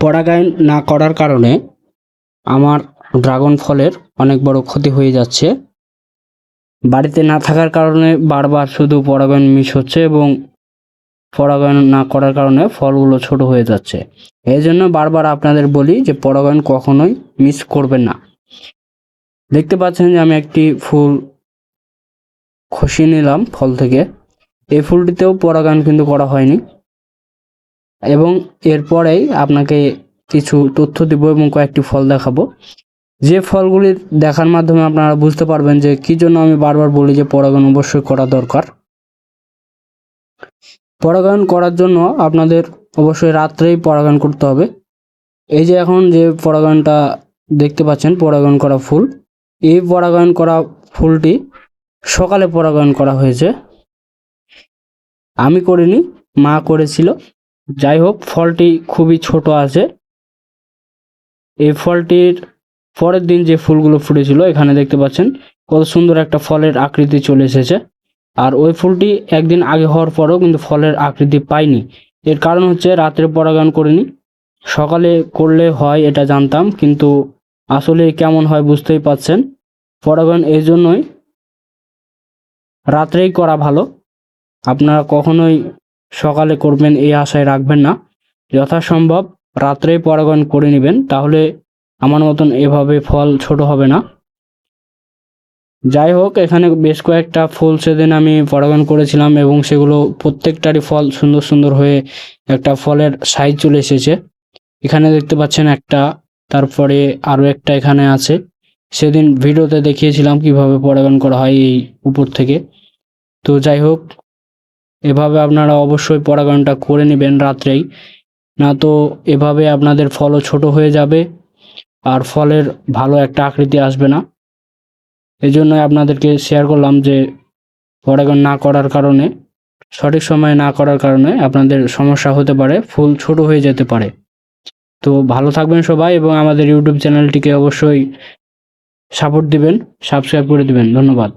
পরাগায়ন না করার কারণে আমার ড্রাগন ফলের অনেক বড় ক্ষতি হয়ে যাচ্ছে। বাড়িতে না থাকার কারণে বারবার শুধু পরাগায়ন মিস হচ্ছে এবং পরাগায়ন না করার কারণে ফলগুলো ছোট হয়ে যাচ্ছে। এই জন্য বারবার আপনাদের বলি যে পরাগায়ন কখনোই মিস করবেন না। দেখতে পাচ্ছেন যে আমি একটি ফুল খসিয়ে নিলাম ফল থেকে। এই ফুলটিতেও পরাগায়ন কিন্তু করা হয়নি। এবং এরপরেই আপনাকে কিছু তথ্য দিব এবং কয়েকটি ফল দেখাবো। যে ফলগুলি দেখার মাধ্যমে আপনারা বুঝতে পারবেন যে কি জন্য আমি বারবার বলি যে পরাগায়ন অবশ্যই করা দরকার। পরাগায়ন করার জন্য আপনাদের অবশ্যই রাত্রেই পরাগায়ন করতে হবে। এই যে এখন যে পরাগায়নটা দেখতে পাচ্ছেন, পরাগায়ন করা ফুল, এই পরাগায়ন করা ফুলটি সকালে পরাগায়ন করা হয়েছে। আমি করিনি, মা করেছিল। যাই হোক ফলটি খুবই ছোট আছে। এই ফলটির পরের দিন যে ফুলগুলো ফুটেছিল, এখানে দেখতে পাচ্ছেন কত সুন্দর একটা ফলের আকৃতি চলে এসেছে। আর ওই ফুলটি একদিন আগে হওয়ার পরেও কিন্তু ফলের আকৃতি পাইনি। এর কারণ হচ্ছে রাত্রে পরাগায়ন করিনি। সকালে করলে হয় এটা জানতাম, কিন্তু আসলে কেমন হয় বুঝতেই পাচ্ছেন। পরাগায়ন এই জন্যই রাত্রেই করা ভালো। আপনারা কখনোই সকালে করবেন এই আশায় রাখবেন না। যথাসম্ভব রাত্রেই পরাগায়ন করে নেবেন, তাহলে আমার মতন এভাবে ফল ছোট হবে না। যাই হোক, এখানে বেশ কয়েকটা ফুল সেদিন আমি পরাগায়ন করেছিলাম এবং সেগুলো প্রত্যেকটারই ফল সুন্দর সুন্দর হয়ে একটা ফলের সাইজ চলে এসেছে। এখানে দেখতে পাচ্ছেন একটা, তারপরে আরও একটা এখানে আছে। সেদিন ভিডিওতে দেখিয়েছিলাম কীভাবে পরাগায়ন করা হয় এই উপর থেকে। তো যাই হোক এভাবে আপনারা অবশ্যই পরাগায়নটা করে নেবেন রাত্রেই। না তো এভাবে আপনাদের ফলও ছোট হয়ে যাবে আর ফলের ভালো একটা আকৃতি আসবে না। এই জন্য আপনাদেরকে শেয়ার করলাম যে পরাগায়ন না করার কারণে, সঠিক সময়ে না করার কারণে আপনাদের সমস্যা হতে পারে, ফুল ছোট হয়ে যেতে পারে। তো ভালো থাকবেন সবাই এবং আমাদের ইউটিউব চ্যানেলটিকে অবশ্যই সাপোর্ট দিবেন সাবস্ক্রাইব করে দিবেন। ধন্যবাদ।